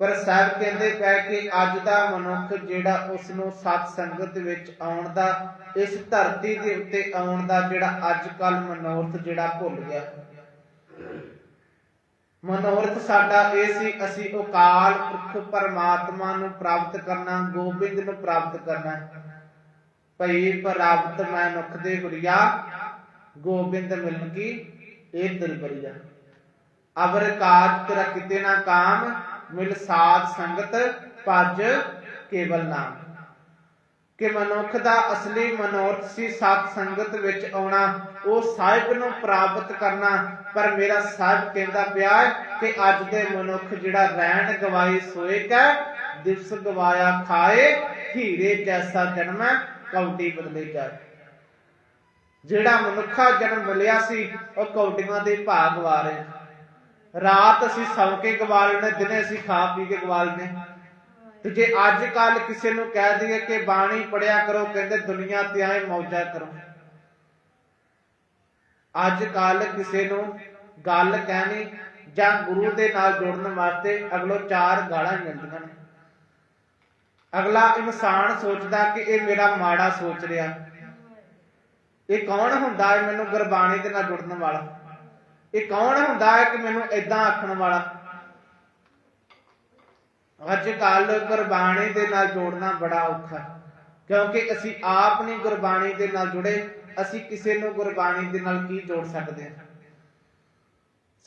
ਪਰ ਸਾਹਿਬ ਕਹਿੰਦੇ ਪਏ ਕਿ ਅੱਜ ਦਾ ਮਨੁੱਖ ਜਿਹੜਾ ਉਸ ਨੂੰ ਸਤ ਸੰਗਤ ਵਿੱਚ ਆਉਣ ਦਾ, ਇਸ ਧਰਤੀ ਦੇ ਉੱਤੇ ਆਉਣ ਦਾ ਜਿਹੜਾ ਅੱਜ ਕੱਲ ਮਨੋਰਥ ਜਿਹੜਾ ਭੁੱਲ ਗਿਆ। ਮਨੋਰਥ ਸਾਡਾ ਇਹ ਸੀ, ਅਸੀਂ ਅਕਾਲ ਪੁਰਖ ਪਰਮਾਤਮਾ ਨੂੰ ਪ੍ਰਾਪਤ ਕਰਨਾ, ਗੋਬਿੰਦ ਨੂੰ ਪ੍ਰਾਪਤ ਕਰਨਾ। ਭਈ ਪ੍ਰਾਪਤ ਮੈਂ ਮੁਖ ਦੇ ਗੁਰਿਆ ਗੋਬਿੰਦ ਮਿਲਨ ਕੀ? ਇਹ ਦਿਲ ਬਰੀਆ ਅਵਰ ਕਾਜ ਤੇਰਾ ਕਿਤੇ ਨਾ ਕਾਮ ਮਿਲ ਸਾਧ ਸੰਗਤ ਭਜ ਕੇਵਲ ਨਾਮ। ਕਿ ਮਨੁੱਖ ਦਾ ਅਸਲੀ ਮਨੋਰਥ ਸੀ ਸਤ ਸੰਗਤ ਵਿੱਚ ਆਉਣਾ ਉਹ ਸਾਹਿਬ ਨੂੰ ਪ੍ਰਾਪਤ ਕਰਨਾ ਪਰ ਮੇਰਾ ਸਾਹਿਬ ਕਹਿੰਦਾ ਪਿਆ ਕਿ ਅੱਜ ਦੇ ਮਨੁੱਖ ਜਿਹੜਾ ਰਹਿਣ ਗਵਾਈ ਸੋਏ ਕੈ ਦਿਵਸ ਗਵਾਇਆ ਖਾਏ ਹੀਰੇ ਜੈਸਾ ਜਨਮ ਹੈ, ਕੌਡੀ ਬਦਲੇ ਜਾਏ। ਜਿਹੜਾ ਮਨੁੱਖਾ ਜਨਮ ਮਿਲਿਆ ਸੀ ਉਹ ਕੌਡੀਆਂ ਦੇ ਭਾਗ ਵਾਰੇ। ਰਾਤ ਅਸੀਂ ਸੌਂ ਕੇ ਗਵਾ ਲੈਣੇ ਦਿਨੇ ਅਸੀਂ ਖਾ ਪੀ ਕੇ ਗਵਾ ਲੈਣੇ ਤੇ ਜੇ ਅੱਜ ਕੱਲ ਕਿਸੇ ਨੂੰ ਕਹਿ ਦਈਏ ਕਿ ਬਾਣੀ ਪੜਿਆ ਕਰੋ, ਕਹਿੰਦੇ ਦੁਨੀਆ ਤੇ ਆਏ ਮੌਜਾਂ ਕਰੋ। ਅੱਜ ਕੱਲ ਕਿਸੇ ਨੂੰ ਗੱਲ ਕਹਿਣੀ ਜਾਂ ਗੁਰੂ ਦੇ ਨਾਲ ਜੁੜਨ ਵਾਸਤੇ ਅਗਲੋ ਚਾਰ ਗਾਲਾਂ ਮਿਲਦੀਆਂ ਨੇ। ਅਗਲਾ ਇਨਸਾਨ ਸੋਚਦਾ ਕਿ ਇਹ ਮੇਰਾ ਮਾੜਾ ਸੋਚ ਰਿਹਾ। ਇਹ ਕੌਣ ਹੁੰਦਾ ਹੈ ਮੈਨੂੰ ਗੁਰਬਾਣੀ ਦੇ ਨਾਲ ਜੁੜਨ ਵਾਲਾ? ਇਹ ਕੌਣ ਹੁੰਦਾ ਹੈ ਕਿ ਮੈਨੂੰ ਇਦਾਂ ਆਖਣ ਵਾਲਾ? ਅੱਜ ਕੱਲ ਗੁਰਬਾਣੀ ਦੇ ਨਾਲ ਜੋੜਨਾ ਬੜਾ ਔਖਾ ਕਿਉਂਕਿ ਅਸੀਂ ਆਪ ਨਹੀਂ ਗੁਰਬਾਣੀ ਦੇ ਨਾਲ ਜੁੜੇ, ਅਸੀਂ ਕਿਸੇ ਨੂੰ ਗੁਰਬਾਣੀ ਦੇ ਨਾਲ ਕੀ ਜੋੜ ਸਕਦੇ ਹਾਂ?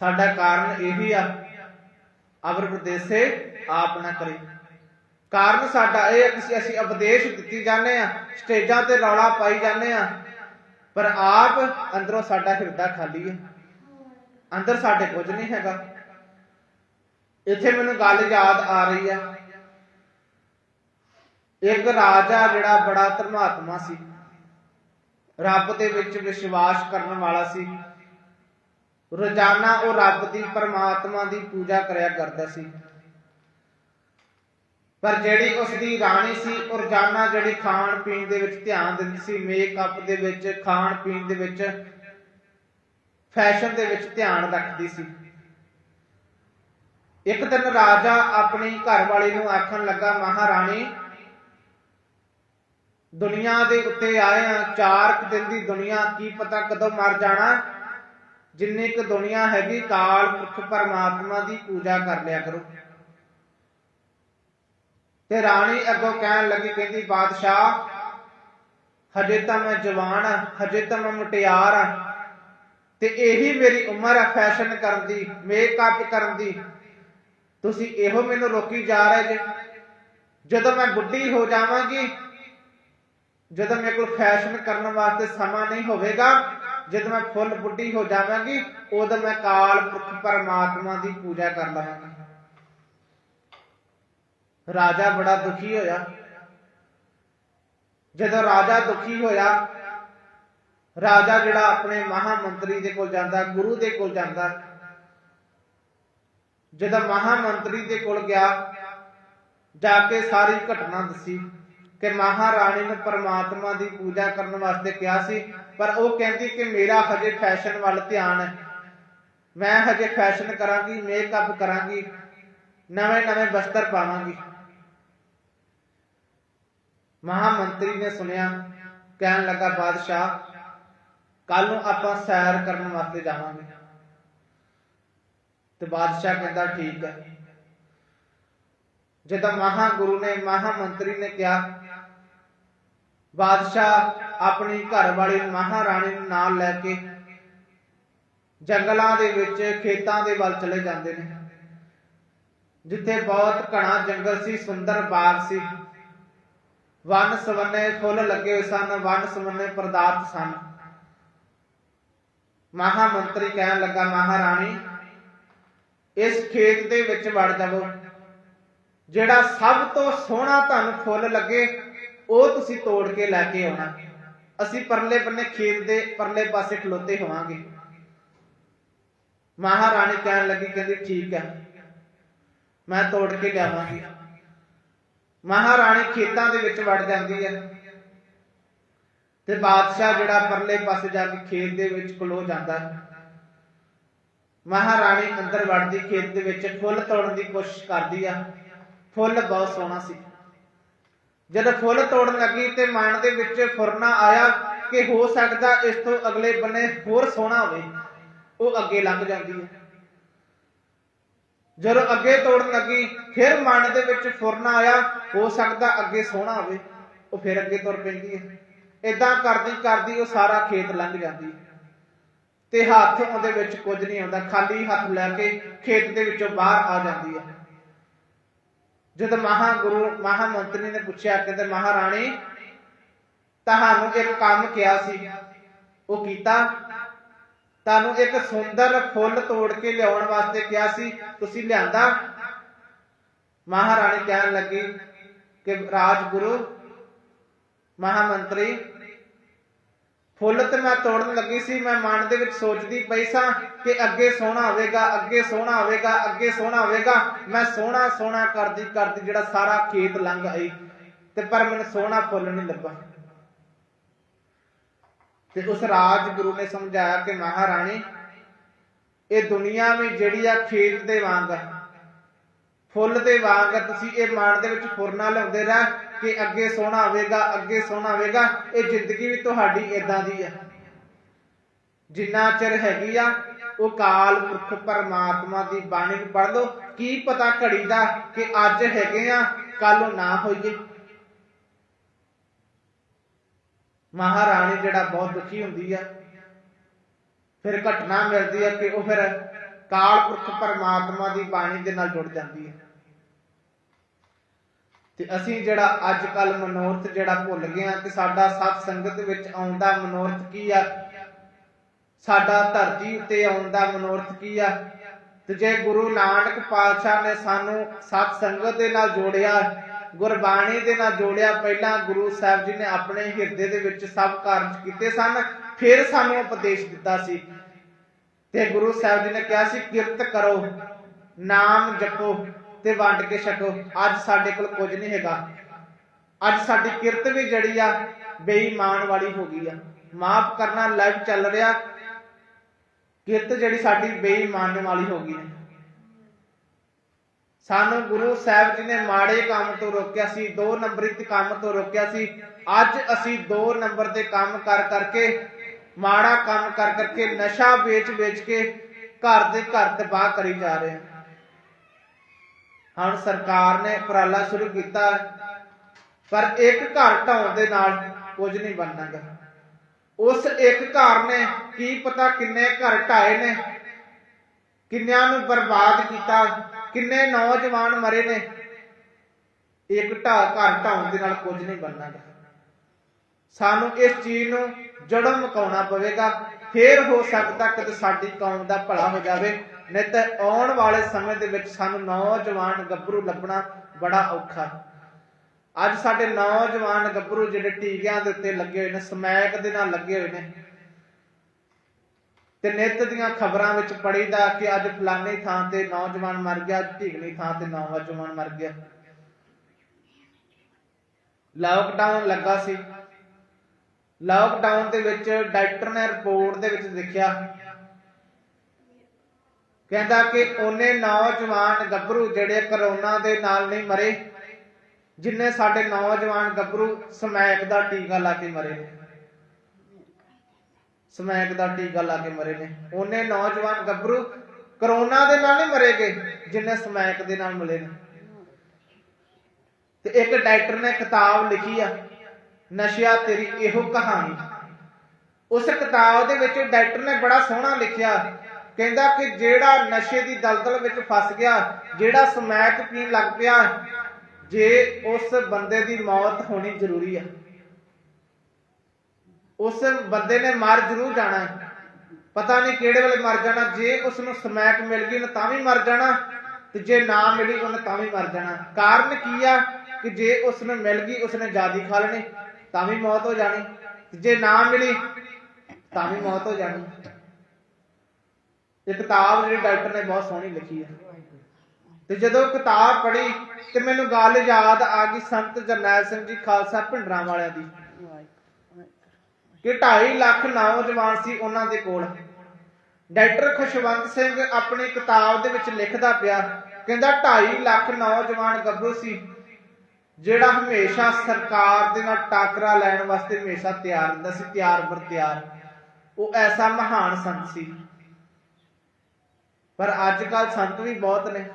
ਸਾਡਾ ਕਾਰਨ ਇਹੀ ਆ, ਅਵਰ ਪ੍ਰਦੇਸੇ ਆਪ ਨਾ ਕਰੇ। ਕਾਰਨ ਸਾਡਾ ਇਹ ਹੈ ਕਿ ਅਸੀਂ ਉਪਦੇਸ਼ ਦਿੱਤੀ ਜਾਂਦੇ ਆ ਸਟੇਜਾਂ ਤੇ ਰੌਲਾ ਪਾਈ ਜਾਂਦੇ ਆ ਪਰ ਆਪ ਅੰਦਰੋਂ ਸਾਡਾ ਹਿਰਦਾ ਖਾਲੀ ਹੈ। ਅੰਦਰ ਸਾਡੇ ਕੁਝ ਨਹੀਂ ਹੈਗਾ। ਇੱਥੇ ਮੈਨੂੰ ਗੱਲ ਯਾਦ ਆ ਰਹੀ ਆ। ਇੱਕ ਰਾਜਾ ਜਿਹੜਾ ਬੜਾ ਧਰਮਾਤਮਾ ਸੀ। ਰੱਬ ਦੇ ਵਿੱਚ ਵਿਸ਼ਵਾਸ ਕਰਨ ਵਾਲਾ ਸੀ। ਰੋਜ਼ਾਨਾ ਉਹ ਰੱਬ ਦੀ, ਪਰਮਾਤਮਾ ਦੀ ਪੂਜਾ ਕਰਿਆ ਕਰਦਾ ਸੀ। ਪਰ ਜਿਹੜੀ ਉਸ ਦੀ ਰਾਣੀ ਸੀ, ਉਹ ਰੋਜ਼ਾਨਾ ਜਿਹੜੀ ਖਾਣ ਪੀਣ ਦੇ ਵਿੱਚ ਧਿਆਨ ਦਿੰਦੀ ਸੀ, ਮੇਕਅਪ ਦੇ ਵਿੱਚ ਖਾਣ ਪੀਣ ਦੇ ਵਿੱਚ ਫੈਸ਼ਨ ਦੇ ਵਿੱਚ ਧਿਆਨ ਰੱਖਦੀ ਸੀ। ਇੱਕ ਦਿਨ ਰਾਜਾ ਆਪਣੀ ਘਰਵਾਲੀ ਨੂੰ ਆਖਣ ਲੱਗਾ, ਮਹਾਰਾਣੀ, ਦੁਨੀਆ ਦੇ ਉੱਤੇ ਆਏ ਆ, ਚਾਰ ਕੁ ਦਿਨ ਦੀ ਦੁਨੀਆ, ਕੀ ਪਤਾ ਕਦੋਂ ਮਰ ਜਾਣਾ? ਜਿੰਨੀ ਕੁ ਦੁਨੀਆ ਹੈਗੀ, ਕਾਲ ਪੁਰਖ ਪਰਮਾਤਮਾ ਦੀ ਪੂਜਾ ਕਰ ਲਿਆ ਕਰੋ। ਤੇ ਰਾਣੀ ਅੱਗੋਂ ਕਹਿਣ ਲੱਗੀ, ਕਹਿੰਦੀ, ਬਾਦਸ਼ਾਹ, ਹਜੇ ਤਾਂ ਮੈਂ ਜਵਾਨ ਆ, ਹਜੇ ਤਾਂ ਮੈਂ ਮੁਟਿਆਰ ਆ। ਤੇ ਇਹੀ ਮੇਰੀ ਉਮਰ ਆ ਫੈਸ਼ਨ ਕਰਨ ਦੀ ਮੇਕਅਪ ਕਰਨ ਦੀ। ਤੁਸੀਂ ਇਹੋ ਮੈਨੂੰ ਰੋਕੀ ਜਾ ਰਹੇ ਜੇ। ਜਦੋਂ ਮੈਂ ਬੁੱਢੀ ਹੋ ਜਾਵਾਂਗੀ, ਜਦੋਂ ਮੇਰੇ ਕੋਲ ਫੈਸ਼ਨ ਕਰਨ ਵਾਸਤੇ ਸਮਾਂ ਨਹੀਂ ਹੋਵੇਗਾ, ਜਦੋਂ ਮੈਂ ਫੁੱਲ ਬੁੱਢੀ ਹੋ ਜਾਵਾਂਗੀ, ਉਦੋਂ ਮੈਂ ਕਾਲ ਪੁਰਖ ਪਰਮਾਤਮਾ ਦੀ ਪੂਜਾ ਕਰ ਲਵਾਂਗੀ। ਰਾਜਾ ਬੜਾ ਦੁਖੀ ਹੋਇਆ। ਜਦੋਂ ਰਾਜਾ ਦੁਖੀ ਹੋਇਆ ਰਾਜਾ ਜਿਹੜਾ ਆਪਣੇ ਮਹਾਮੰਤਰੀ ਦੇ ਕੋਲ ਜਾਂਦਾ, ਗੁਰੂ ਦੇ ਕੋਲ ਜਾਂਦਾ, ਜਦੋਂ ਮਹਾਮੰਤਰੀ ਦੇ ਕੋਲ ਗਿਆ, ਜਾ ਕੇ ਸਾਰੀ ਘਟਨਾ ਦੱਸੀ ਕਿ ਮਹਾਰਾਣੀ ਨੂੰ ਪਰਮਾਤਮਾ ਦੀ ਪੂਜਾ ਕਰਨ ਵਾਸਤੇ ਕਿਹਾ ਸੀ, ਪਰ ਉਹ ਕਹਿੰਦੀ ਕਿ ਮੇਰਾ ਹਜੇ ਫੈਸ਼ਨ ਵੱਲ ਧਿਆਨ ਹੈ। ਮੈਂ ਹਜੇ ਫੈਸ਼ਨ ਕਰਾਂਗੀ ਮੇਕਅਪ ਕਰਾਂਗੀ, ਨਵੇਂ ਨਵੇਂ ਵਸਤਰ ਪਾਵਾਂਗੀ। ਮਹਾਮੰਤਰੀ ਨੇ ਸੁਣਿਆ, ਕਹਿਣ ਲੱਗਾ, ਬਾਦਸ਼ਾਹ ਕੱਲ ਨੂੰ ਆਪਾਂ ਸੈਰ ਕਰਨ ਵਾਸਤੇ ਜਾਵਾਂਗੇ। ਤੇ ਬਾਦਸ਼ਾਹ ਕਹਿੰਦਾ, ਠੀਕ ਹੈ। ਜਦੋਂ ਮਹਾ ਗੁਰੂ ਨੇ ਮਹਾ ਮੰਤਰੀ ਨੇ ਕਿਹਾ, ਬਾਦਸ਼ਾਹ, ਆਪਣੀ ਘਰ ਵਾਲੀ ਮਹਾਰਾਣੀ ਨੂੰ ਨਾਲ ਲੈ ਕੇ ਜੰਗਲਾਂ ਦੇ ਵਿੱਚ, ਖੇਤਾਂ ਦੇ ਵੱਲ ਚਲੇ ਜਾਂਦੇ ਨੇ। ਜਿੱਥੇ ਬਹੁਤ ਘਣਾ ਜੰਗਲ ਸੀ, ਸੁੰਦਰ ਬਾਗ ਸੀ। ਵਨ ਸਵੰਨੇ ਫੁੱਲ ਲੱਗੇ ਹੋਏ ਸਨ, ਵਨ ਸਵੰਨੇ ਪਦਾਰਥ ਸਨ। ਮਹਾ ਮੰਤਰੀ ਕਹਿਣ ਲੱਗਾ, ਮਹਾਰਾਣੀ, ਇਸ ਖੇਤ ਦੇ ਵਿੱਚ ਵੜ ਜਾਵੋ। ਜਿਹੜਾ ਸਭ ਤੋਂ ਸੋਹਣਾ ਤੁਹਾਨੂੰ ਫੁੱਲ ਲੱਗੇ, ਉਹ ਤੁਸੀਂ ਤੋੜ ਕੇ ਲੈ ਕੇ ਆਉਣਾ। ਅਸੀਂ ਪਰਲੇ ਬੰਨੇ ਖੇਤ ਦੇ ਪਰਲੇ ਪਾਸੇ ਖਲੋਤੇ ਹੋਵਾਂਗੇ। ਮਹਾਰਾਣੀ ਕਹਿਣ ਲੱਗੀ, ਕਹਿੰਦੀ, ਠੀਕ ਹੈ, ਮੈਂ ਤੋੜ ਕੇ ਲਿਆਵਾਂਗੀ। ਮਹਾਰਾਣੀ ਖੇਤਾਂ ਦੇ ਵਿੱਚ ਵੜ ਜਾਂਦੀ ਹੈ। ਤੇ ਬਾਦਸ਼ਾਹ ਜਿਹੜਾ ਪਰਲੇ ਪਾਸੇ ਜਾ ਕੇ ਖੇਤ ਦੇ ਵਿੱਚ ਖਲੋ ਜਾਂਦਾ ਮਹਾਰਾਣੀ ਅੰਦਰ ਵੜਦੀ, ਖੇਤ ਦੇ ਵਿੱਚ ਫੁੱਲ ਤੋੜਨ ਦੀ ਕੋਸ਼ਿਸ਼ ਕਰਦੀ ਆ। ਫੁੱਲ ਬਹੁਤ ਸੋਹਣਾ ਸੀ। ਜਦ ਫੁੱਲ ਤੋੜਨ ਲੱਗੀ ਤੇ ਮਨ ਦੇ ਵਿੱਚ ਫੁਰਨਾ ਆਇਆ ਕਿ ਹੋ ਸਕਦਾ ਇਸ ਤੋਂ ਅਗਲੇ ਬੰਨੇ ਹੋਰ ਸੋਹਣਾ ਹੋਵੇ। ਉਹ ਅੱਗੇ ਲੰਘ ਜਾਂਦੀ ਹੈ ਜਦੋਂ ਅੱਗੇ ਤੋੜਨ ਲੱਗੀ, ਫਿਰ ਮਨ ਦੇ ਵਿੱਚ ਫੁਰਨਾ ਆਇਆ, ਹੋ ਸਕਦਾ ਅੱਗੇ ਸੋਹਣਾ ਹੋਵੇ। ਉਹ ਫਿਰ ਅੱਗੇ ਤੁਰ ਪੈਂਦੀ ਹੈ ਇਦਾਂ ਕਰਦੀ ਕਰਦੀ ਉਹ ਸਾਰਾ ਖੇਤ ਲੰਘ ਜਾਂਦੀ। ਤੇ ਹੱਥ ਉਹਦੇ ਵਿੱਚ ਕੁਝ ਨਹੀਂ ਆਉਂਦਾ, ਖਾਲੀ ਹੱਥ ਲੈ ਕੇ ਖੇਤ ਦੇ ਵਿੱਚੋਂ ਬਾਹਰ ਆ ਜਾਂਦੀ ਹੈ। ਜਦ ਮਹਾਗੁਰੂ ਮਹਾਮੰਤਰੀ ਨੇ ਪੁੱਛਿਆ, ਕਹਿੰਦੇ ਮਹਾਰਾਣੀ, ਤੁਹਾਨੂੰ ਇੱਕ ਕੰਮ ਕਿਹਾ ਸੀ, ਉਹ ਕੀਤਾ। ਤੁਹਾਨੂੰ ਇੱਕ ਸੁੰਦਰ ਫੁੱਲ ਤੋੜ ਕੇ ਲਿਆਉਣ ਵਾਸਤੇ ਕਿਹਾ ਸੀ, ਤੁਸੀਂ ਲਿਆਂਦਾ? ਮਹਾਰਾਣੀ ਕਹਿਣ ਲੱਗੀ ਕਿ ਰਾਜਗੁਰੂ ਮਹਾਮੰਤਰੀ ਫੁੱਲ ਤੇ ਮੈਂ ਤੋੜਨ ਲੱਗੀ ਸੀ, ਮੈਂ ਮਨ ਦੇ ਵਿੱਚ ਸੋਚਦੀ ਪਈ ਸਾਂ ਕਿ ਅੱਗੇ ਸੋਹਣਾ ਹੋਵੇਗਾ, ਅੱਗੇ ਸੋਹਣਾ ਹੋਵੇਗਾ, ਅੱਗੇ ਸੋਹਣਾ ਹੋਵੇਗਾ। ਮੈਂ ਸੋਹਣਾ ਸੋਹਣਾ ਕਰਦੀ ਕਰਦੀ ਜਿਹੜਾ ਸਾਰਾ ਖੇਤ ਲੰਘ ਆਈ ਤੇ ਪਰ ਮੈਨੂੰ ਸੋਹਣਾ ਫੁੱਲ ਨਹੀਂ ਲੱਭਾ। ਤੇ ਉਸ ਰਾਜਗੁਰੂ ਨੇ ਸਮਝਾਇਆ ਕਿ ਮਹਾਰਾਣੀ, ਇਹ ਦੁਨੀਆ ਵੀ ਜਿਹੜੀ ਆ ਖੇਤ ਦੇ ਵਾਂਗ ਆ। ਫੁੱਲ ਦੇ ਵਾਂਗ ਤੁਸੀਂ ਇਹ ਮਨ ਦੇ ਵਿੱਚ ਫੁਰਨਾ ਲਿਆਉਂਦੇ ਰਹਿ ਕਿ ਅੱਗੇ ਸੋਹਣਾ ਹੋਵੇਗਾ, ਅੱਗੇ ਸੋਹਣਾ ਹੋਵੇਗਾ। ਇਹ ਜ਼ਿੰਦਗੀ ਵੀ ਤੁਹਾਡੀ ਇਦਾਂ ਦੀ ਆ। ਜਿੰਨਾ ਚਿਰ ਹੈਗੀ ਆ, ਉਹ ਕਾਲ ਪੁਰਖ ਪਰਮਾਤਮਾ ਦੀ ਬਾਣੀ ਨੂੰ ਪੜ੍ਹ ਲਓ। ਕੀ ਪਤਾ ਘੜੀ ਦਾ ਕਿ ਅੱਜ ਹੈਗੇ ਆ, ਕੱਲ ਨੂੰ ਨਾ ਹੋਈਏ। ਮਹਾਰਾਣੀ ਜਿਹੜਾ ਬਹੁਤ ਦੁਖੀ ਹੁੰਦੀ ਆ, ਫਿਰ ਘਟਨਾ ਮਿਲਦੀ ਆ ਕਿ ਉਹ ਫਿਰ ਕਾਲ ਪੁਰਖ ਪਰਮਾਤਮਾ ਦੀ ਬਾਣੀ ਦੇ ਨਾਲ ਜੁੜ ਜਾਂਦੀ ਹੈ। ਤੇ ਅਸੀਂ ਜਿਹੜਾ ਅੱਜ ਕੱਲ ਮਨੋਰਥ ਜਿਹੜਾ ਭੁੱਲ ਗਏ ਆ ਕਿ ਸਾਡਾ ਸਤ ਸੰਗਤ ਵਿੱਚ ਆਉਂਦਾ ਮਨੋਰਥ ਕੀ ਆ? ਸਾਡਾ ਧਰਤੀ ਉੱਤੇ ਆਉਣ ਮਨੋਰਥ ਕੀ ਆ? ਤੇ ਜੇ ਗੁਰੂ ਨਾਨਕ ਪਾਤਸ਼ਾਹ ਨੇ ਸਾਨੂੰ ਸਤ ਸੰਗਤ ਦੇ ਨਾਲ ਜੋੜਿਆ, ਗੁਰਬਾਣੀ ਦੇ ਨਾਲ ਜੋੜਿਆ, ਪਹਿਲਾਂ ਗੁਰੂ ਸਾਹਿਬ ਜੀ ਨੇ ਆਪਣੇ ਹਿਰਦੇ ਦੇ ਵਿੱਚ ਸਭ ਕਾਰਜ ਕੀਤੇ ਸਨ, ਫਿਰ ਸਾਨੂੰ ਉਪਦੇਸ਼ ਦਿੱਤਾ ਸੀ। ਤੇ ਗੁਰੂ ਸਾਹਿਬ ਜੀ ਨੇ ਕਿਹਾ ਸੀ, ਕਿਰਤ ਕਰੋ, ਨਾਮ ਜਪੋ ਤੇ ਵੰਡ ਕੇ ਛਕੋ। ਅੱਜ ਸਾਡੇ ਕੋਲ ਕੁਝ ਨਹੀਂ ਹੈਗਾ। ਅੱਜ ਸਾਡੀ ਕਿਰਤ ਵੀ ਜੜੀ ਆ, ਬੇਈਮਾਨ ਵਾਲੀ ਹੋ ਗਈ ਆ। ਮਾਫ ਕਰਨਾ ਲਾਈਵ ਚੱਲ ਰਿਹਾ। ਕਿਰਤ ਜਿਹੜੀ ਸਾਡੀ ਬੇਈਮਾਨ ਵਾਲੀ ਹੋ ਗਈ ਹੈ ਸਾਨੂੰ ਗੁਰੂ ਸਾਹਿਬ ਜੀ ਨੇ ਮਾੜੇ ਕੰਮ ਤੋਂ ਰੋਕਿਆ ਸੀ, ਦੋ ਨੰਬਰੀ ਤੇ ਕੰਮ ਤੋਂ ਰੋਕਿਆ ਸੀ। ਅੱਜ ਅਸੀਂ ਦੋ ਨੰਬਰ ਦੇ ਕੰਮ ਕਰ ਕਰਕੇ ਮਾੜਾ ਕੰਮ ਕਰ ਕਰਕੇ ਨਸ਼ਾ ਵੇਚ ਵੇਚ ਕੇ ਘਰ ਦੇ ਘਰ ਤਬਾਹ ਕਰੀ ਜਾ ਰਹੇ ਹਾਂ। ਹੁਣ ਸਰਕਾਰ ਨੇ ਉਪਰਾਲਾ ਸ਼ੁਰੂ ਕੀਤਾ ਪਰ ਇੱਕ ਘਰ ਢਾਉਣ ਦੇ ਨਾਲ ਕੁਝ ਨਹੀਂ ਬਣਨਾਗਾ। ਉਸ ਇੱਕ ਘਰ ਨੇ ਕੀ ਪਤਾ ਕਿੰਨੇ ਘਰ ਢਾਏ ਨੇ, ਕਿੰਨਿਆਂ ਨੂੰ ਬਰਬਾਦ ਕੀਤਾ, ਕਿੰਨੇ ਨੌਜਵਾਨ ਮਰੇ ਨੇ। ਇੱਕ ਢਾ ਘਰ ਢਾਉਣ ਦੇ ਨਾਲ ਕੁਝ ਨਹੀਂ ਬਣਨਾਗਾ। ਸਾਨੂੰ ਇਸ ਚੀਜ਼ ਨੂੰ ਜੜੋਂ ਮੁਕਾਉਣਾ ਪਵੇਗਾ, ਫੇਰ ਹੋ ਸਕਦਾ ਕਿ ਸਾਡੀ ਕੌਮ ਦਾ ਭਲਾ ਹੋ ਜਾਵੇ। ਨਹੀਂ ਤਾਂ ਆਉਣ ਵਾਲੇ ਸਮੇਂ ਦੇ ਵਿੱਚ ਸਾਨੂੰ ਨੌਜਵਾਨ ਗੱਭਰੂ ਲੱਭਣਾ ਬੜਾ ਔਖਾ। ਅੱਜ ਸਾਡੇ ਨੌਜਵਾਨ ਗੱਭਰੂ ਜਿਹੜੇ ਟੀਕਿਆਂ ਦੇ ਉੱਤੇ ਲੱਗੇ ਹੋਏ ਨੇ, ਸਮੈਕ ਦੇ ਨਾਲ ਲੱਗੇ ਹੋਏ ਨੇ, ਤੇ ਨਿੱਤ ਦੀਆਂ ਖਬਰਾਂ ਵਿੱਚ ਪੜੀਦਾ ਕਿ ਅੱਜ ਫਲਾਣੀ ਥਾਂ ਤੇ ਨੌਜਵਾਨ ਮਰ ਗਿਆ ਅੱਜ ਢੀਗਲੀ ਥਾਂ ਤੇ ਨੌਜਵਾਨ ਮਰ ਗਿਆ। ਲਾਕਡਾਊਨ ਲੱਗਾ ਸੀ। ਲਾਕਡਾਊਨ ਦੇ ਵਿੱਚ ਡਾਕਟਰ ਨੇ ਰਿਪੋਰਟ ਦੇ ਵਿੱਚ ਲਿਖਿਆ ਕਹਿੰਦਾ ਕਿ ਉਹਨੇ ਨੌਜਵਾਨ ਗੱਭਰੂ ਜਿਹੜੇ ਕਰੋਨਾ ਦੇ ਨਾਲ ਨਹੀਂ ਮਰੇ, ਜਿੰਨੇ ਸਾਡੇ ਨੌਜਵਾਨ ਗੱਭਰੂ ਸਮੈਕ ਦਾ ਟੀਕਾ ਲਾ ਕੇ ਮਰੇ ਨੇ। ਸਮੈਕ ਦਾ ਟੀਕਾ ਲਾ ਕੇ ਮਰੇ ਨੇ। ਉਹਨੇ ਨੌਜਵਾਨ ਗੱਭਰੂ ਕਰੋਨਾ ਦੇ ਨਾਲ ਨਹੀਂ ਮਰੇਗੇ ਜਿੰਨੇ ਸਮੈਕ ਦੇ ਨਾਲ ਮਰੇ ਨੇ। ਤੇ ਇੱਕ ਡਾਕਟਰ ਨੇ ਕਿਤਾਬ ਲਿਖੀ ਆ ਨਸ਼ਿਆ ਤੇਰੀ ਇਹੋ ਕਹਾਣੀ। ਉਸ ਕਿਤਾਬ ਦੇ ਵਿੱਚ ਡਾਕਟਰ ਨੇ ਬੜਾ ਸੋਹਣਾ ਲਿਖਿਆ। ਕਹਿੰਦਾ ਕਿ ਜਿਹੜਾ ਨਸ਼ੇ ਦੀ ਦਲਦਲ ਵਿੱਚ ਫਸ ਗਿਆ, ਜਿਹੜਾ ਸਮੈਕ ਪੀਣ ਲੱਗ ਪਿਆ, ਜੇ ਉਸ ਬੰਦੇ ਦੀ ਮੌਤ ਹੋਣੀ ਜ਼ਰੂਰੀ ਆ। ਉਸ ਬੰਦੇ ਨੇ ਮਰ ਜ਼ਰੂਰ ਜਾਣਾ ਹੈ। ਪਤਾ ਨਹੀਂ ਕਿਹੜੇ ਵੇਲੇ ਮਰ ਜਾਣਾ। ਜੇ ਉਸ ਨੂੰ ਸਮੈਕ ਮਿਲ ਗਈ, ਉਹਨੇ ਤਾਂ ਵੀ ਮਰ ਜਾਣਾ। ਤੇ ਜੇ ਨਾ ਮਿਲੀ, ਉਹਨੇ ਤਾਂ ਵੀ ਮਰ ਜਾਣਾ। ਕਾਰਨ ਕੀ ਆ ਕਿ ਜੇ ਉਸ ਨੂੰ ਮਿਲ ਗਈ, ਉਸਨੇ ਜਾਦੀ ਖਾ ਲੈਣੀ। ਤਾਂ ਵੀ ਮੌਤ ਹੋ ਜਾਣੀ। ਜੇ ਨਾ ਮਿਲੀ, ਤਾਂ ਵੀ ਮੌਤ ਹੋ ਜਾਣੀ। ਇਹ ਕਿਤਾਬ ਜਿਹੜੀ ਡਾਕਟਰ ਨੇ ਬਹੁਤ ਸੋਹਣੀ ਲਿਖੀ ਹੈ ਤੇ ਜਦੋਂ ਕਿਤਾਬ ਪੜ੍ਹੀ, ਤੇ ਮੈਨੂੰ ਗੱਲ ਯਾਦ ਆ ਗਈ ਸੰਤ ਜਰਨੈਲ ਸਿੰਘ ਜੀ ਖਾਲਸਾ ਭਿੰਡਰਾਂ ਵਾਲਿਆਂ ਦੀ। ਕਿ 2.5 ਲੱਖ ਨੌਜਵਾਨ ਸੀ ਉਹਨਾਂ ਦੇ ਕੋਲ। ਡਾਕਟਰ ਖੁਸ਼ਵੰਤ ਸਿੰਘ ਆਪਣੀ ਕਿਤਾਬ ਦੇ ਵਿੱਚ ਲਿਖਦਾ ਪਿਆ, ਕਹਿੰਦਾ 2.5 ਲੱਖ ਨੌਜਵਾਨ ਗੱਭਰੂ ਸੀ। ਜਿਹੜਾ ਹਮੇਸ਼ਾ ਸਰਕਾਰ ਦੇ ਨਾਲ ਟਾਕਰਾ ਲੈਣ ਵਾਸਤੇ ਹਮੇਸ਼ਾ ਤਿਆਰ ਹੁੰਦਾ ਸੀ, ਤਿਆਰ ਬਰ ਤਿਆਰ। ਉਹ ਐਸਾ ਮਹਾਨ ਸੰਤ ਸੀ। ਪਰ ਅੱਜ ਕੱਲ ਸੰਤ ਵੀ ਬਹੁਤ ਨੇ।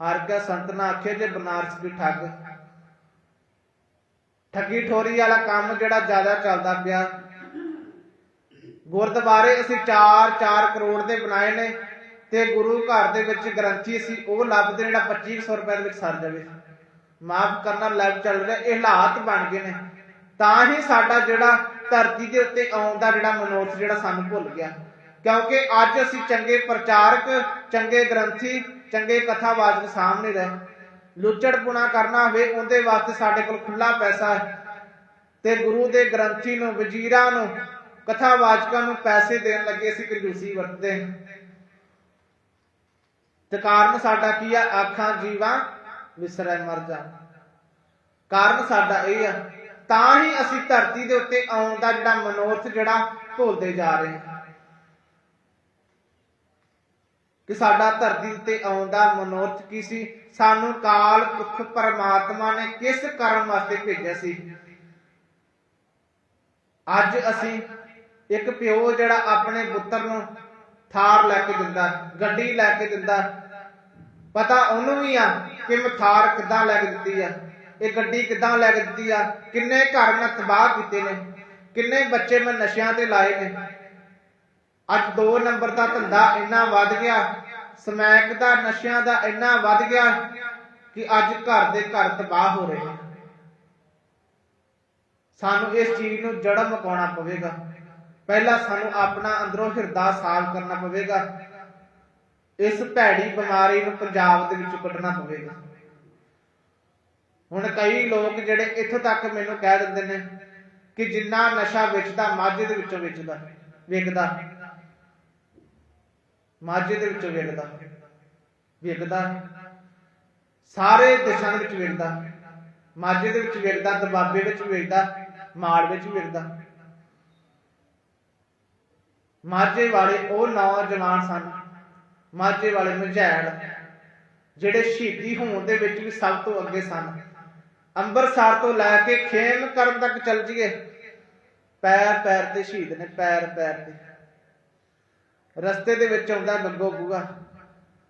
ਹਰ ਕਾ ਸੰਤ ਨਾ ਆਖੇ ਜੇ ਬਨਾਰਸ ਵੀ ਠੱਗ। ਠੱਗੀ ਠੋਰੀ ਵਾਲਾ ਕੰਮ ਜਿਹੜਾ ਜ਼ਿਆਦਾ ਚੱਲਦਾ ਪਿਆ। ਗੁਰਦੁਆਰੇ ਅਸੀਂ 4-4 ਕਰੋੜ ਦੇ ਬਣਾਏ ਨੇ ਤੇ ਗੁਰੂ ਘਰ ਦੇ ਵਿੱਚ ਗ੍ਰੰਥੀ ਸੀ ਉਹ ਲੱਭਦੇ ਜਿਹੜਾ 2500 ਰੁਪਏ ਦੇ ਵਿੱਚ ਸਰ ਜਾਵੇ। ਮਾਫ ਕਰਨਾ ਲਾਈਵ ਚੱਲ ਰਿਹਾ, ਇਹ ਹਾਲਾਤ ਬਣ ਗਏ ਨੇ। ਤਾਂ ਹੀ ਸਾਡਾ ਜਿਹੜਾ ਧਰਤੀ ਦੇ ਉੱਤੇ ਆਉਣ ਦਾ ਜਿਹੜਾ ਮਨੋਰਥ ਜਿਹੜਾ ਸਾਨੂੰ ਭੁੱਲ ਗਿਆ। ਕਿਉਂਕਿ ਅੱਜ ਅਸੀਂ ਚੰਗੇ ਪ੍ਰਚਾਰਕ, ਚੰਗੇ ਗ੍ਰੰਥੀ, ਚੰਗੇ ਕਥਾਵਾਚਕ ਸਾਹਮਣੇ ਰਹੇ। ਲੁੱਚੜਪੁਣਾ ਕਰਨਾ ਹੋਵੇ, ਉਹਦੇ ਵਾਸਤੇ ਸਾਡੇ ਕੋਲ ਖੁੱਲਾ ਪੈਸਾ ਹੈ। ਤੇ ਗੁਰੂ ਦੇ ਗ੍ਰੰਥੀ ਨੂੰ, ਵਜ਼ੀਰਾਂ ਨੂੰ, ਕਥਾਵਾਚਕਾਂ ਨੂੰ ਪੈਸੇ ਦੇਣ ਲੱਗੇ ਅਸੀਂ ਕੰਜੂਸੀ ਵਰਤਦੇ ਤੇ ਕਾਰਨ ਸਾਡਾ ਕੀ ਆ? ਆਖਾਂ, ਜੀਵਾਂ ਵਿਸਰੈ ਮਰ ਜਾ ਕਾਰਨ ਸਾਡਾ ਇਹ ਆ, ਤਾਂ ਹੀ ਅਸੀਂ ਧਰਤੀ ਦੇ ਉੱਤੇ ਆਉਣ ਦਾ ਜਿਹੜਾ ਮਨੋਰਥ ਜਿਹੜਾ ਭੁੱਲਦੇ ਜਾ ਰਹੇ ਹਾਂ। ਕਿ ਸਾਡਾ ਧਰਤੀ ਤੇ ਆਉਣ ਦਾ ਮਨੋਰਥ ਕੀ ਸੀ? ਸਾਨੂੰ ਕਾਲ ਪੁਰਖ ਪਰਮਾਤਮਾ ਨੇ ਕਿਸ ਕਰਮ ਵਾਸਤੇ ਭੇਜਿਆ ਸੀ? ਅੱਜ ਅਸੀਂ ਇੱਕ ਪਿਓ ਜਿਹੜਾ ਆਪਣੇ ਪੁੱਤਰ ਨੂੰ ਥਾਰ ਲੈ ਕੇ ਦਿੰਦਾ, ਗੱਡੀ ਲੈ ਕੇ ਦਿੰਦਾ ਪਤਾ ਉਹਨੂੰ ਵੀ ਆ ਕਿ ਮੈਂ ਥਾਰ ਕਿੱਦਾਂ ਲੈ ਕੇ ਦਿੱਤੀ ਆ, ਇਹ ਗੱਡੀ ਕਿੱਦਾਂ ਲੈ ਕੇ ਦਿੱਤੀ ਆ, ਕਿੰਨੇ ਘਰ ਮੈਂ ਤਬਾਹ ਕੀਤੇ ਨੇ, ਕਿੰਨੇ ਬੱਚੇ ਮੈਂ ਨਸ਼ਿਆਂ ਤੇ ਲਾਏ ਨੇ। ਅੱਜ 2 ਨੰਬਰ ਦਾ ਧੰਦਾ ਇੰਨਾ ਵੱਧ ਗਿਆ, ਸਮੈਕ ਦਾ, ਨਸ਼ਿਆਂ ਦਾ ਇੰਨਾ ਵੱਧ ਗਿਆ ਕਿ ਅੱਜ ਘਰ ਦੇ ਘਰ ਤਬਾਹ ਹੋ ਰਹੇ ਨੇ। ਸਾਨੂੰ ਇਸ ਚੀਜ਼ ਨੂੰ ਜੜ ਮਕਾਉਣਾ ਪਵੇਗਾ। ਪਹਿਲਾਂ ਸਾਨੂੰ ਆਪਣਾ ਅੰਦਰੋਂ ਹਿਰਦਾ ਸਾਫ਼ ਕਰਨਾ ਪਵੇਗਾ। ਇਸ ਭੈੜੀ ਬਿਮਾਰੀ ਨੂੰ ਪੰਜਾਬ ਦੇ ਵਿੱਚੋਂ ਕੱਢਣਾ ਪਵੇਗਾ। ਹੁਣ ਕਈ ਲੋਕ ਜਿਹੜੇ ਇੱਥੋਂ ਤੱਕ ਮੈਨੂੰ ਕਹਿ ਦਿੰਦੇ ਨੇ ਕਿ ਜਿੰਨਾ ਨਸ਼ਾ ਵੇਚਦਾ, ਮਾਝੇ ਦੇ ਵਿੱਚੋਂ ਵੇਚਦਾ ਵੇਚਦਾ ਮਾਝੇ ਦੇ ਵਿੱਚੋਂ ਵੇਚਦਾ ਵੇਚਦਾ ਸਾਰੇ ਦੇਸ਼ਾਂ ਦੇ ਵਿੱਚ ਵੇਚਦਾ ਮਾਝੇ ਦੇ ਵਿੱਚ ਵੇਚਦਾ ਦਬਾਬੇ ਵਿੱਚ ਵੇਚਦਾ ਮਾਲ ਵਿੱਚ ਵੇਚਦਾ ਮਾਝੇ ਵਾਲੇ ਉਹ ਨੌਜਵਾਨ ਸਨ ਮਾਝੇ ਵਾਲੇ ਮਝੈਲ ਜਿਹੜੇ ਸ਼ਹੀਦੀ ਹੋਣ ਦੇ ਵਿੱਚ ਵੀ ਸਭ ਤੋਂ ਅੱਗੇ ਸਨ। ਅੰਮ੍ਰਿਤਸਰ ਤੋਂ ਲੈ ਕੇ ਖੇਮ ਕਰਨ ਤੱਕ ਚੱਲ ਜੀਏ। ਪੈਰ ਪੈਰ ਤੇ ਸ਼ਹੀਦ ਨੇ, ਪੈਰ ਪੈਰ ਤੇ। ਰਸਤੇ ਦੇ ਵਿੱਚ ਆਉਂਦਾ ਗੱਗੋ ਬੂਆ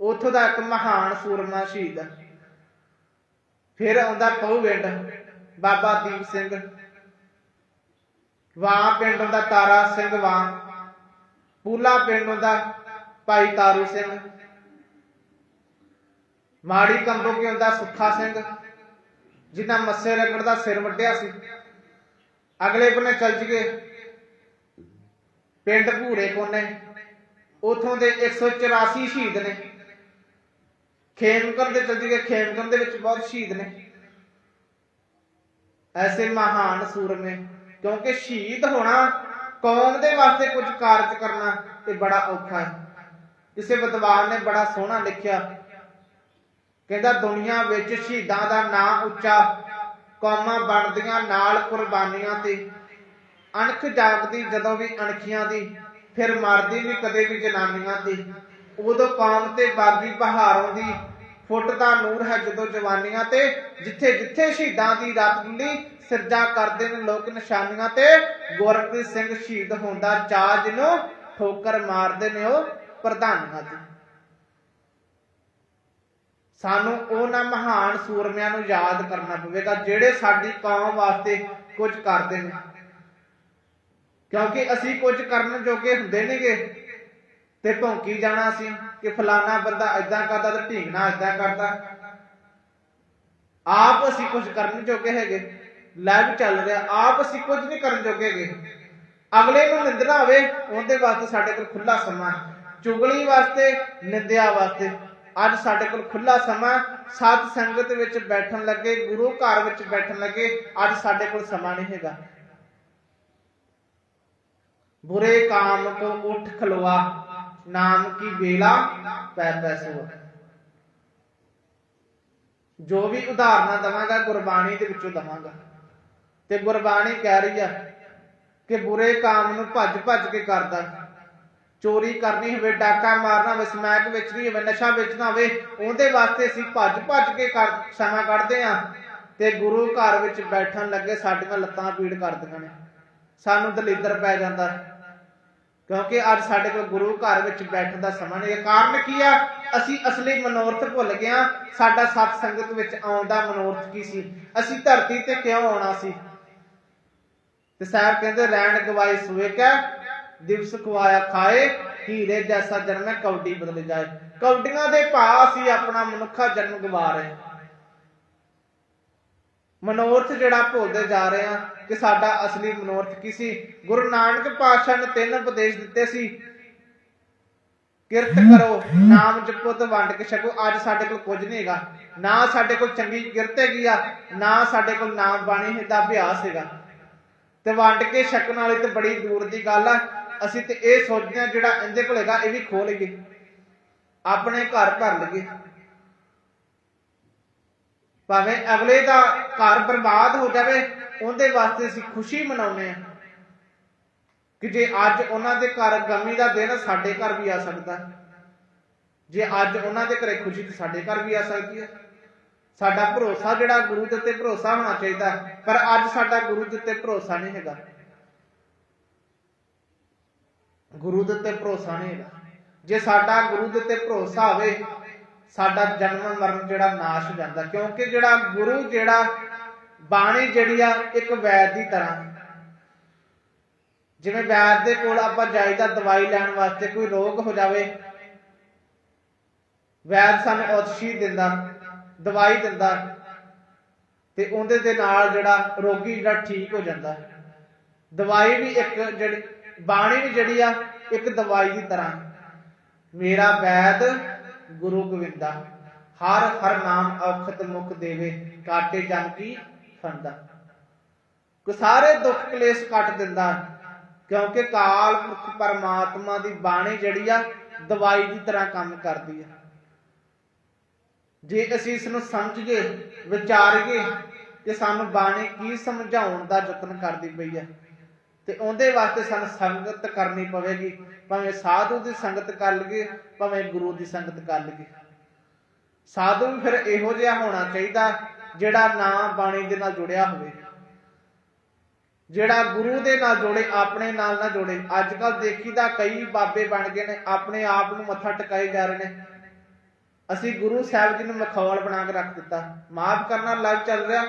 ਉਥੋਂ ਦਾ ਇੱਕ ਮਹਾਨ ਸੂਰਮਾ ਸ਼ਹੀਦ। ਫਿਰ ਆਉਂਦਾ ਪਹੂਵਿੰਡ ਬਾਬਾ ਦੀਪ ਸਿੰਘ। ਵਾਂ ਪਿੰਡ ਦਾ ਤਾਰਾ ਸਿੰਘ ਵਾਂ। ਪੂਲਾ ਪਿੰਡ ਦਾ ਭਾਈ ਤਾਰੂ ਸਿੰਘ। ਮਾੜੀ ਕੰਬੋ ਕੀ ਹੁੰਦਾ? ਸੁੱਖਾ ਸਿੰਘ ਜਿਨ੍ਹਾਂ ਮੱਸੇ ਰਗੜ ਦਾ ਸਿਰ ਵੱਢਿਆ ਸੀ। ਅਗਲੇ ਬੰਨੇ ਚੱਲ ਜੀਏ। ਪਿੰਡ ਭੂੜੇ ਕੋਨੇ। ਉਥੋਂ ਦੇ 184 ਸ਼ਹੀਦ ਨੇ। ਖੇਮਕਰ ਦੇ ਚੱਲ ਜੀਏ। ਖੇਮਕਰ ਦੇ ਵਿੱਚ ਬਹੁਤ ਸ਼ਹੀਦ ਨੇ। ਐਸੇ ਮਹਾਨ ਸੂਰਮੇ, ਕਿਉਂਕਿ ਸ਼ਹੀਦ ਹੋਣਾ ਕੌਮ ਦੇ ਵਾਸਤੇ ਕੁਝ ਕਾਰਜ ਕਰਨਾ ਇਹ ਬੜਾ ਔਖਾ ਹੈ। ਕਿਸੇ ਵਿਦਵਾਨ ਨੇ ਬੜਾ ਸੋਹਣਾ ਲਿਖਿਆ। ਕਹਿੰਦਾ, ਦੁਨੀਆ ਵਿੱਚ ਸ਼ਹੀਦਾਂ ਦਾ ਨਾਂ ਉੱਚਾ, ਕੌਮਾਂ ਬਣਦੀਆਂ ਨਾਲ ਕੁਰਬਾਨੀਆਂ ਤੇ। ਅਣਖ ਜਾਗਦੀ ਜਦੋਂ ਵੀ ਅਣਖੀਆਂ ਦੀ, ਫਿਰ ਮਰਦੀ ਵੀ ਕਦੇ ਵੀ ਜਨਾਨੀਆਂ ਤੇ। ਉਦੋਂ ਕੌਮ ਤੇ ਬਾਗੀ ਬਹਾਰ ਆਉਂਦੀ ਫੁੱਟ ਦਾ ਨੂਰ ਹੈ ਜਦੋਂ ਜਵਾਨੀਆਂ ਤੇ, ਜਿੱਥੇ ਜਿੱਥੇ ਸ਼ਹੀਦਾਂ ਦੀ ਰਾਤ ਗੁੱਲੀ ਸਿਰਜਾ ਕਰਦੇ ਨੇ ਲੋਕ ਨਿਸ਼ਾਨੀਆਂ ਤੇ। ਗੁਰਪ੍ਰੀਤ ਸਿੰਘ ਸ਼ਹੀਦ ਹੁੰਦਾ ਚਾਹ ਜਿਹਨੂੰ ਠੋਕਰ ਮਾਰਦੇ ਨੇ ਉਹ। ਪ੍ਰਧਾਨ ਹਨ ਸਾਨੂੰ ਉਹਨਾਂ ਮਹਾਨ ਸੂਰਮਿਆਂ ਨੂੰ ਯਾਦ ਕਰਨਾ ਪਵੇਗਾ, ਜਿਹੜੇ ਸਾਡੀ ਕੌਮ ਵਾਸਤੇ ਕੁਝ ਕਰਦੇ ਨੇ। ਕਿਉਂਕਿ ਅਸੀਂ ਕੁਝ ਕਰਨ ਜੋਗੇ ਹੁੰਦੇ ਨੇਗੇ ਤੇ ਭੌਂਕੀ ਜਾਣਾ ਸੀ ਕਿ ਫਲਾਣਾ ਬੰਦਾ ਐਦਾਂ ਕਰਦਾ ਤੇ ਢੀਂਗਣਾ ਐਦਾਂ ਕਰਦਾ। ਆਪ ਅਸੀਂ ਕੁਝ ਕਰਨ ਜੋਗੇ ਹੈਗੇ, ਲਾਈਵ ਚੱਲ ਰਿਹਾ, ਆਪ ਅਸੀਂ ਕੁਝ ਨਹੀਂ ਕਰਨ ਜੋਗੇ ਹੈਗੇ। ਅਗਲੇ ਨੂੰ ਨਿੰਦਣਾ ਹੋਵੇ ਉਹਦੇ ਵਾਸਤੇ ਸਾਡੇ ਕੋਲ ਖੁੱਲਾ ਸਮਾਂ ਚੁਗਲੀ ਵਾਸਤੇ, ਨਿੰਦਿਆ ਵਾਸਤੇ। ਅੱਜ ਸਾਡੇ ਕੋਲ ਖੁੱਲਾ ਸਮਾਂ ਸਤ ਸੰਗਤ ਵਿੱਚ ਬੈਠਣ ਲੱਗੇ, ਗੁਰੂ ਘਰ ਵਿੱਚ ਬੈਠਣ ਲੱਗੇ, ਅੱਜ ਸਾਡੇ ਕੋਲ ਸਮਾਂ ਨਹੀਂ ਹੈਗਾ। ਬੁਰੇ ਕਾਮ ਤੋਂ ਉਠ ਖਲਵਾ ਨਾਮ ਕੀ ਵੇਲਾ, ਪੈ ਪੈ ਸੋ ਜੋ ਵੀ ਉਦਾਹਰਨਾਂ ਦਵਾਂਗਾ, ਗੁਰਬਾਣੀ ਦੇ ਵਿੱਚੋਂ ਦਵਾਂਗਾ। ਤੇ ਗੁਰਬਾਣੀ ਕਹਿ ਰਹੀ ਆ ਕਿ ਬੁਰੇ ਕਾਮ ਨੂੰ ਭੱਜ ਭੱਜ ਕੇ ਕਰਦਾ। ਚੋਰੀ ਕਰਨੀ ਹੋਵੇ, ਡਾਕਾ ਮਾਰਨਾ ਹੋਵੇ, ਸਮੈਕ ਵੇਚਣੀ ਹੋਵੇ, ਨਸ਼ਾ ਵੇਚਣਾ ਹੋਵੇ, ਉਹਦੇ ਵਾਸਤੇ ਅਸੀਂ ਭੱਜ ਭੱਜ ਕੇ ਕਰ ਸਮਾਂ ਕੱਢਦੇ ਆ ਤੇ ਗੁਰੂ ਘਰ ਵਿੱਚ ਬੈਠਣ ਲੱਗੇ, ਸਾਡੀਆਂ ਲੱਤਾਂ ਪੀੜ ਕਰਦੀਆਂ ਨੇ। ਸਾਨੂੰ ਦਲਿੱਦਰ ਪੈ ਜਾਂਦਾ ਕਿਉਂਕਿ ਅੱਜ ਸਾਡੇ ਕੋਲ ਗੁਰੂ ਘਰ ਵਿੱਚ ਬੈਠਣ ਦਾ ਸਮਾਂ ਨਹੀਂ ਕਾਰਨ ਕੀ ਆ? ਅਸੀਂ ਅਸਲੀ ਮਨੋਰਥ ਭੁੱਲ ਗਏ ਸਾਡਾ ਸਤ ਸੰਗਤ ਵਿੱਚ ਆਉਣ ਦਾ ਮਨੋਰਥ ਕੀ ਸੀ? ਅਸੀਂ ਧਰਤੀ ਤੇ ਕਿਉਂ ਆਉਣਾ ਸੀ? ਤੇ ਸਾਹਿਬ ਕਹਿੰਦੇ, ਰਹਿਣ ਗਵਾਏ ਸੂਏ ਕੈ ਦਿਵਸ ਖਵਾਇਆ ਖਾਏ, ਹੀਰੇ ਜੈਸਾ ਜਨਮ ਹੈ, ਕੌਡੀ ਬਦਲ ਜਾਏ। ਕੌਡੀਆਂ ਦੇ ਭਾਅ ਅਸੀਂ ਆਪਣਾ ਮਨੁੱਖਾ ਜਨਮ ਗਵਾ ਰਹੇ ਮਨੋਰਥ ਜਿਹੜਾ ਭੁੱਲਦੇ ਜਾ ਰਹੇ ਆ ਕਿ ਸਾਡਾ ਅਸਲੀ ਮਨੋਰਥ ਕੀ ਸੀ? ਗੁਰੂ ਨਾਨਕ ਪਾਤਸ਼ਾਹ ਨੇ ਤਿੰਨ ਉਪਦੇਸ਼ ਦਿੱਤੇ ਸੀ। ਕਿਰਤ ਕਰੋ, ਨਾਮ ਜਪੋ ਤੇ ਵੰਡ ਕੇ ਛਕੋ। ਅੱਜ ਸਾਡੇ ਕੋਲ ਕੁਝ ਨਹੀਂ ਹੈਗਾ। ਨਾ ਸਾਡੇ ਕੋਲ ਚੰਗੀ ਕਿਰਤ ਹੈਗੀ ਆ, ਨਾ ਸਾਡੇ ਕੋਲ ਨਾਮ ਬਾਣੀ ਦਾ ਅਭਿਆਸ ਹੈਗਾ। ਤੇ ਵੰਡ ਕੇ ਛਕਣ ਵਾਲੀ ਤੇ ਬੜੀ ਦੂਰ ਦੀ ਗੱਲ ਆ। ਅਸੀਂ ਤੇ ਇਹ ਸੋਚਦੇ ਆ ਜਿਹੜਾ ਇਹਦੇ ਕੋਲ ਹੈਗਾ, ਇਹ ਵੀ ਖੋ ਲਈਏ। ਆਪਣੇ ਘਰ ਭਰ ਲਈਏ। ਭਾਵੇਂ ਅਗਲੇ ਦਾ ਘਰ ਬਰਬਾਦ ਹੋ ਜਾਵੇ, ਉਹਦੇ ਵਾਸਤੇ ਅਸੀਂ ਖੁਸ਼ੀ ਮਨਾਉਂਦੇ ਆ ਕਿ ਜੇ ਅੱਜ ਉਹਨਾਂ ਦੇ ਘਰ ਗਮੀ ਦਾ ਦਿਨ ਸਾਡੇ ਘਰ ਵੀ ਆ ਸਕਦਾ ਜੇ ਅੱਜ ਉਹਨਾਂ ਦੇ ਘਰੇ ਖੁਸ਼ੀ ਤੇ ਸਾਡੇ ਘਰ ਵੀ ਆ ਸਕਦੀ ਹੈ। ਸਾਡਾ ਭਰੋਸਾ ਜਿਹੜਾ ਗੁਰੂ ਦੇ ਉੱਤੇ ਭਰੋਸਾ ਹੋਣਾ ਚਾਹੀਦਾ ਪਰ ਅੱਜ ਸਾਡਾ ਗੁਰੂ ਦੇ ਉੱਤੇ ਭਰੋਸਾ ਨਹੀਂ ਹੈਗਾ। ਗੁਰੂ ਦੇ ਉੱਤੇ ਭਰੋਸਾ ਨਹੀਂ ਹੈਗਾ। ਜੇ ਸਾਡਾ ਗੁਰੂ ਦੇ ਉੱਤੇ ਭਰੋਸਾ ਹੋਵੇ, ਸਾਡਾ ਜਨਮ ਮਰਨ ਜਿਹੜਾ ਨਾਸ਼ ਹੋ ਜਾਂਦਾ। ਕਿਉਂਕਿ ਜਿਹੜਾ ਗੁਰੂ, ਜਿਹੜਾ ਬਾਣੀ ਜਿਹੜੀ ਆ, ਇੱਕ ਵੈਦ ਦੀ ਤਰ੍ਹਾਂ। ਜਿਵੇਂ ਵੈਦ ਦੇ ਕੋਲ ਆਪਾਂ ਜਾਈਦਾ ਦਵਾਈ ਲੈਣ ਵਾਸਤੇ ਕੋਈ ਰੋਗ ਹੋ ਜਾਵੇ, ਵੈਦ ਸਾਨੂੰ ਔਤਸ਼ੀ ਦਿੰਦਾ, ਦਵਾਈ ਦਿੰਦਾ, ਤੇ ਉਹਦੇ ਦੇ ਨਾਲ ਜਿਹੜਾ ਰੋਗੀ ਜਿਹੜਾ ਠੀਕ ਹੋ ਜਾਂਦਾ। ਦਵਾਈ ਵੀ ਇੱਕ ਜਿਹੜੀ ਬਾਣੀ ਵੀ ਜਿਹੜੀ ਆ, ਇੱਕ ਦਵਾਈ ਦੀ ਤਰ੍ਹਾਂ। ਮੇਰਾ ਵੈਦ ਗੁਰੂ ਗੋਵਿੰਦਾ ਹਰ ਹਰ ਨਾਮ ਔਖਤ ਮੁਖ ਦੇਵੇ, ਕਾਟੇ ਜਨ ਕੀ ਫੰਦਾ ਕੋ ਸਾਰੇ ਦੁੱਖ ਕਲੇਸ਼ ਕੱਟ ਦਿੰਦਾ, ਕਿਉਂਕਿ ਕਾਲ ਪੁਰਖ ਪਰਮਾਤਮਾ ਦੀ ਬਾਣੀ ਜਿਹੜੀ ਆ, ਦਵਾਈ ਦੀ ਤਰ੍ਹਾਂ ਕੰਮ ਕਰਦੀ ਆ। ਜੇ ਅਸੀਂ ਇਸ ਨੂੰ ਸਮਝੀਏ, ਵਿਚਾਰੀਏ ਕਿ ਸਾਨੂੰ ਬਾਣੀ ਕੀ ਸਮਝਾਉਣ ਦਾ ਯਤਨ ਕਰਦੀ ਪਈ ਆ ਤੇ ਉਹਦੇ ਵਾਸਤੇ ਸਾਨੂੰ ਸੰਗਤ ਕਰਨੀ ਪਵੇਗੀ। ਭਾਵੇਂ ਸਾਧੂ ਦੀ ਸੰਗਤ ਕਰ ਲਈਏ, ਭਾਵੇਂ ਗੁਰੂ ਦੀ ਸੰਗਤ ਕਰ ਲਈਏ। ਸਾਧੂ ਵੀ ਫਿਰ ਇਹੋ ਜਿਹਾ ਹੋਣਾ ਚਾਹੀਦਾ, ਜਿਹੜਾ ਨਾ ਬਾਣੀ ਦੇ ਨਾਲ ਜੁੜਿਆ ਹੋਵੇ। ਜਿਹੜਾ ਗੁਰੂ ਦੇ ਨਾਲ ਜੋੜੇ, ਆਪਣੇ ਨਾਲ ਨਾ ਜੋੜੇ। ਅੱਜ ਕੱਲ ਦੇਖੀਦਾ ਕਈ ਬਾਬੇ ਬਣ ਗਏ ਨੇ, ਆਪਣੇ ਆਪ ਨੂੰ ਮੱਥਾ ਟਿਕਾਏ ਜਾ ਰਹੇ ਨੇ। ਅਸੀਂ ਗੁਰੂ ਸਾਹਿਬ ਜੀ ਨੂੰ ਮਖੌਲ ਬਣਾ ਕੇ ਰੱਖ ਦਿੱਤਾ। ਮਾਫ ਕਰਨਾ ਲੱਗ ਚੱਲ ਰਿਹਾ।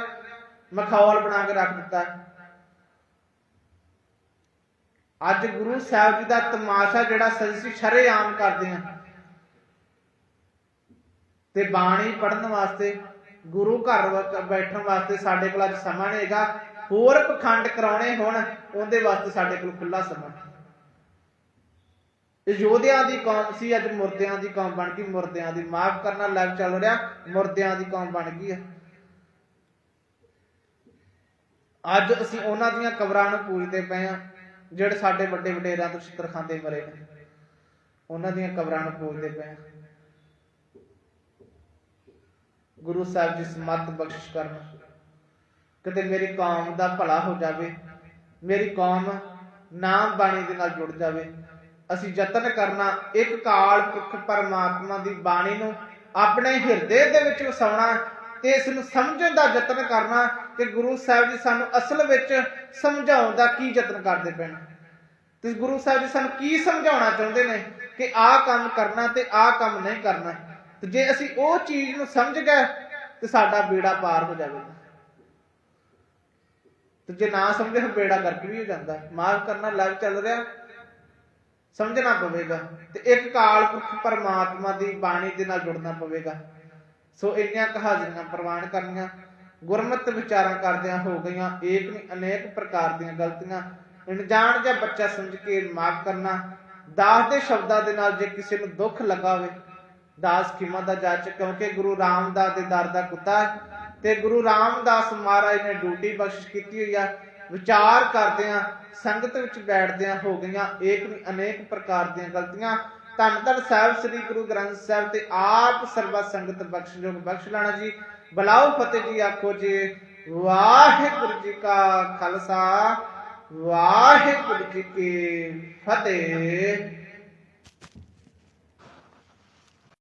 ਮਖੌਲ ਬਣਾ ਕੇ ਰੱਖ ਦਿੱਤਾ। ਅੱਜ ਗੁਰੂ ਸਾਹਿਬ ਜੀ ਦਾ ਤਮਾਸ਼ਾ ਜਿਹੜਾ ਅਸੀਂ ਸ਼ਰੇਆਮ ਕਰਦੇ ਆ। ਤੇ ਬਾਣੀ ਪੜਨ ਵਾਸਤੇ, ਗੁਰੂ ਘਰ ਵਿੱਚ ਬੈਠਣ ਵਾਸਤੇ ਸਾਡੇ ਕੋਲ ਅੱਜ ਸਮਾਂ ਨਹੀਂ ਹੈਗਾ। ਹੋਰ ਪਖੰਡ ਕਰਾਉਣੇ ਹੁਣ, ਉਹਦੇ ਵਾਸਤੇ ਸਾਡੇ ਕੋਲ ਖੁੱਲਾ ਸਮਾਂ। ਇਹ ਯੋਧਿਆਂ ਦੀ ਕੌਮ ਸੀ, ਅੱਜ ਮੁਰਦਿਆਂ ਦੀ ਕੌਮ ਬਣ ਗਈ। ਮੁਰਦਿਆਂ ਦੀ ਮਾਫ ਕਰਨਾ ਲੱਗ ਚੱਲ ਰਿਹਾ, ਮੁਰਦਿਆਂ ਦੀ ਕੌਮ ਬਣ ਗਈ ਹੈ। ਅੱਜ ਅਸੀਂ ਉਹਨਾਂ ਦੀਆਂ ਕਬਰਾਂ ਨੂੰ ਪੂਜਦੇ ਪਏ ਆ ਜਿਹੜੇ ਸਾਡੇ ਵੱਡੇ ਵਡੇਰਿਆਂ ਤੋਂ ਛਿੱਤਰ ਖਾਂਦੇ ਮਰੇ ਨੇ, ਉਹਨਾਂ ਦੀਆਂ ਕਬਰਾਂ ਨੂੰ ਪੂਜਦੇ ਪਏ ਗੁਰੂ ਸਾਹਿਬ ਜੀ ਸਮਤ ਬਖਸ਼ਿਸ਼ ਕਰਨ। ਕਿਤੇ ਮੇਰੀ ਕੌਮ ਦਾ ਭਲਾ ਹੋ ਜਾਵੇ, ਮੇਰੀ ਕੌਮ ਨਾਮ ਬਾਣੀ ਦੇ ਨਾਲ ਜੁੜ ਜਾਵੇ, ਅਸੀਂ ਯਤਨ ਕਰਨਾ, ਇੱਕ ਕਾਲ ਪੁਰਖ ਪਰਮਾਤਮਾ ਦੀ ਬਾਣੀ ਨੂੰ ਆਪਣੇ ਹਿਰਦੇ ਦੇ ਵਿੱਚ ਵਸਾਉਣਾ ਤੇ ਇਸ ਨੂੰ ਸਮਝਣ ਦਾ ਯਤਨ ਕਰਨਾ ਕਿ ਗੁਰੂ ਸਾਹਿਬ ਜੀ ਸਾਨੂੰ ਅਸਲ ਵਿੱਚ ਸਮਝਾਉਣ ਦਾ ਕੀ ਯਤਨ ਕਰਦੇ ਪੈਣ ਤੇ ਗੁਰੂ ਸਾਹਿਬ ਜੀ ਸਾਨੂੰ ਕੀ ਸਮਝਾਉਣਾ ਚਾਹੁੰਦੇ ਨੇ ਕਿ ਆਹ ਕੰਮ ਕਰਨਾ ਤੇ ਆਹ ਕੰਮ ਨਹੀਂ ਕਰਨਾ। ਤੇ ਜੇ ਅਸੀਂ ਉਹ ਚੀਜ਼ ਨੂੰ ਸਮਝ ਗਏ, ਤੇ ਸਾਡਾ ਬੇੜਾ ਪਾਰ ਹੋ ਜਾਵੇਗਾ। ਤੇ ਜੇ ਨਾ ਸਮਝੇ ਤਾਂ ਬੇੜਾ ਕਰਕੇ ਵੀ ਹੋ ਜਾਂਦਾ। ਮਾਫ ਕਰਨਾ ਲੱਗ ਚੱਲ ਰਿਹਾ। ਸਮਝਣਾ ਪਵੇਗਾ। ਤੇ ਇੱਕ ਕਾਲ ਪੁਰਖ ਪਰਮਾਤਮਾ ਦੀ ਬਾਣੀ ਦੇ ਨਾਲ ਜੁੜਨਾ ਪਵੇਗਾ। ਸੋ ਇੰਨੀਆਂ ਕਹਾਣੀਆਂ ਪ੍ਰਵਾਨ ਕਰਨੀਆਂ, ਗੁਰਮਤਿ ਵਿਚਾਰਾਂ ਕਰਦਿਆਂ ਹੋ ਗਈਆਂ, ਏਕ ਨਹੀਂ, ਅਨੇਕ ਪ੍ਰਕਾਰ ਦੀਆਂ ਗਲਤੀਆਂ। ਅਣਜਾਣ ਜਾਂ ਬੱਚਾ ਸਮਝ ਕੇ ਮਾਫ ਕਰਨਾ, ਦਾਸ ਦੇ ਸ਼ਬਦਾਂ ਦੇ ਨਾਲ ਜੇ ਕਿਸੇ ਨੂੰ ਦੁੱਖ ਲੱਗਾ ਦਾਸ ਖਿਮਾ ਦਾ ਜਾਚ, ਕਿਉਂਕਿ ਗੁਰੂ ਰਾਮਦਾਸ ਦੇ ਦਰ ਦਾ ਕੁੱਤਾ ਹੈ, ਤੇ ਗੁਰੂ ਰਾਮਦਾਸ ਮਹਾਰਾਜ ਨੇ ਡਿਊਟੀ ਬਖਸ਼ ਕੀਤੀ ਹੋਈ ਆ। ਵਿਚਾਰ ਕਰਦਿਆਂ, ਸੰਗਤ ਵਿੱਚ ਬੈਠਦਿਆਂ ਹੋ ਗਈਆਂ, ਏਕ ਨਹੀਂ, ਅਨੇਕ ਪ੍ਰਕਾਰ ਦੀਆਂ ਗਲਤੀਆਂ। ਧੰਨ ਧੰਨ ਸਾਹਿਬ, ਸ੍ਰੀ ਗੁਰੂ ਗ੍ਰੰਥ ਸਾਹਿਬ ਤੇ ਆਪ ਸਰਬੱਤ ਸੰਗਤ ਬਖਸ਼ਯੋਗ ਬਖਸ਼ ਲਾਣਾ ਜੀ। ਬਲਾਓ ਫਤਿਹ ਜੀ, ਆਖੋ ਜੀ। ਵਾਹਿਗੁਰੂ ਜੀ ਕਾ ਖਾਲਸਾ, ਵਾਹਿਗੁਰੂ ਜੀ ਕੀ ਫਤਿਹ।